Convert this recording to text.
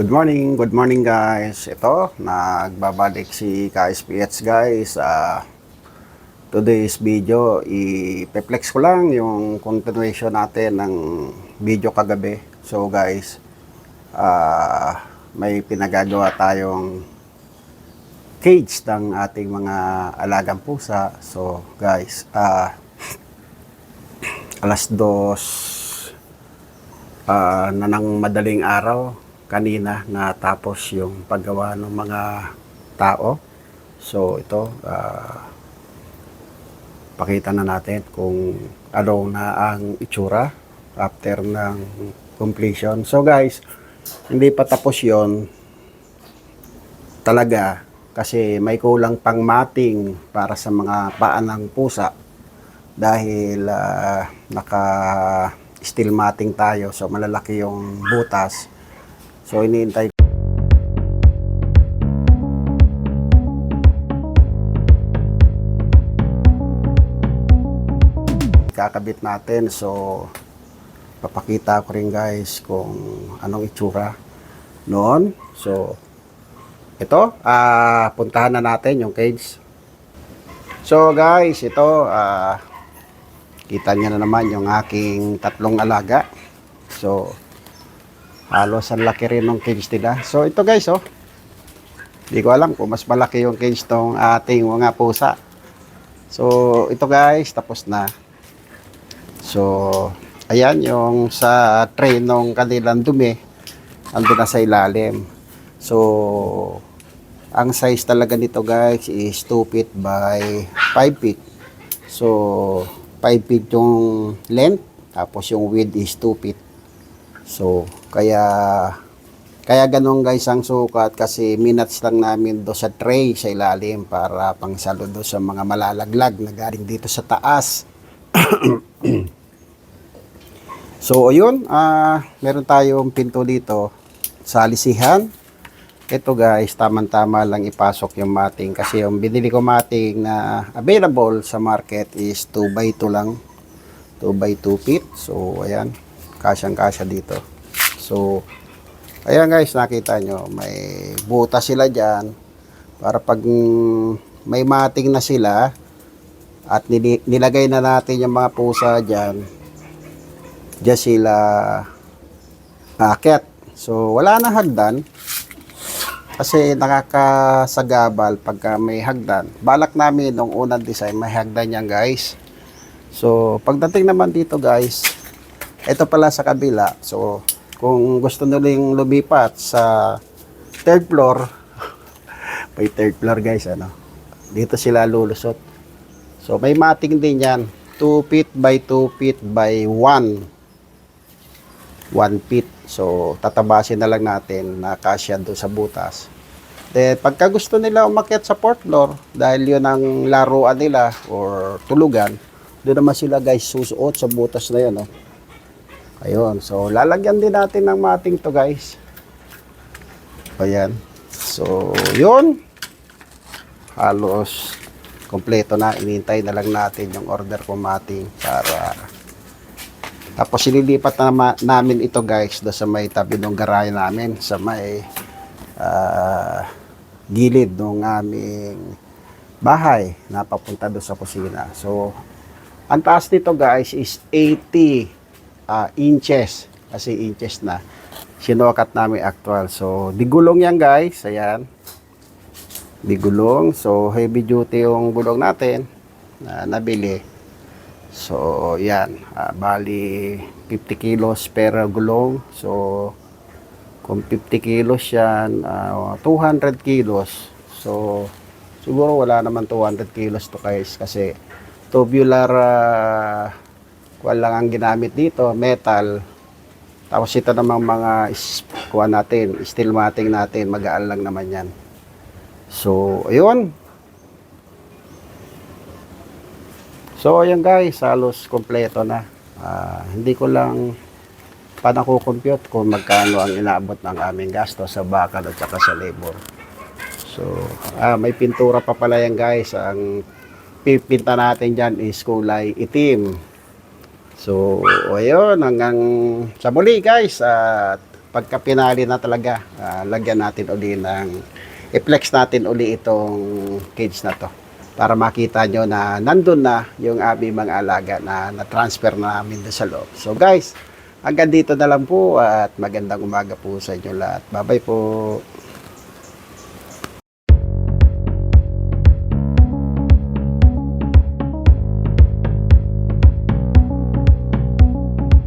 Good morning, good morning guys. Ito, nagbabalik si KSPH guys. Ah, today's video, i-flex ko lang yung continuation natin ng video kagabi. So guys, ah, may pinagagawa tayong cage ng ating mga alagang pusa. So guys, ah, alas dos ah, na ng madaling araw kanina natapos yung paggawa ng mga tao. So ito, ah, pakita na natin kung ano na ang itsura after ng completion. So guys, hindi pa tapos yon talaga kasi may kulang pang mating para sa mga paan ng pusa dahil ah, naka steel mating tayo so malalaki yung butas so iniintay kakabit natin. So papakita ko rin guys kung anong itsura noon. So ito ah puntahan na natin yung cage. So guys ito ah kita niyo na naman yung aking tatlong alaga. So halos ang laki rin ng cage nila so ito guys oh hindi ko alam kung mas malaki yung cage tong ating mga pusa so ito guys tapos na So, ayan yung sa tray ng kanilang dumi, andun na sa ilalim. So, ang size talaga nito guys is 2 feet by 5 feet. So, 5 feet yung length, tapos yung width is 2 feet. So, kaya kaya ganun guys ang sukat kasi minutes lang namin do sa tray sa ilalim para pang do sa mga malalaglag na galing dito sa taas. So, ayun, ah, meron tayong pinto dito sa lisihan. Ito guys, tamang-tama lang ipasok yung mating kasi yung binili ko mating na available sa market is 2 by 2 lang. 2 by 2 feet. So, ayan, kasyang-kasya dito. So, ayan guys, nakita nyo, may butas sila dyan para pag may mating na sila at nilagay na natin yung mga pusa dyan, Diyan sila aakyat. So, wala na hagdan. Kasi nakakasagabal pagka may hagdan. Balak namin nung unang design, may hagdan yan guys. So, pagdating naman dito guys, ito pala sa kabila. So, kung gusto nilang lumipat sa third floor, may third floor guys, ano. Dito sila lulusot. So, may mating din yan. 2 feet by 2 feet by 1 1 feet. So, tatabasin na lang natin na kasya doon sa butas. Then, pagka gusto nila umakyat sa fourth floor, dahil yun ang laruan nila or tulugan, doon naman sila guys susuot sa butas na yun. Oh. Ayun. So, lalagyan din natin ng mating to guys. Ayan. So, yun. Halos kompleto na. Inintay na lang natin yung order ko mating para tapos sinilipat na namin ito guys do sa may tabi ng garahe namin sa may ah, gilid ng aming bahay na papunta do sa kusina. So ang taas nito guys is 80 ah, inches kasi inches na sinukat namin actual. So digulong yan guys, ayan. Digulong. So heavy duty yung gulong natin na nabili. So, yan. Ah, bali, 50 kilos per gulong. So, kung 50 kilos yan, ah, 200 kilos. So, siguro wala naman 200 kilos to guys kasi tubular uh, lang ang ginamit dito, metal. Tapos ito namang mga kuha natin, steel mating natin, magaan lang naman yan. So, ayun. So, ayan guys, halos kompleto na. Ah, hindi ko lang pa nakukompute kung magkano ang inaabot ng aming gasto sa bakal at saka sa labor. So, ah, may pintura pa pala yan guys. Ang pipinta natin dyan is kulay itim. So, ayun, hanggang sa muli guys. At pagka pinali na talaga, ah, lagyan natin uli ng, i-flex natin uli itong cage na to para makita nyo na nandun na yung aming mga alaga na na-transfer na namin sa loob. So guys, hanggang dito na lang po at magandang umaga po sa inyo lahat. Bye-bye po.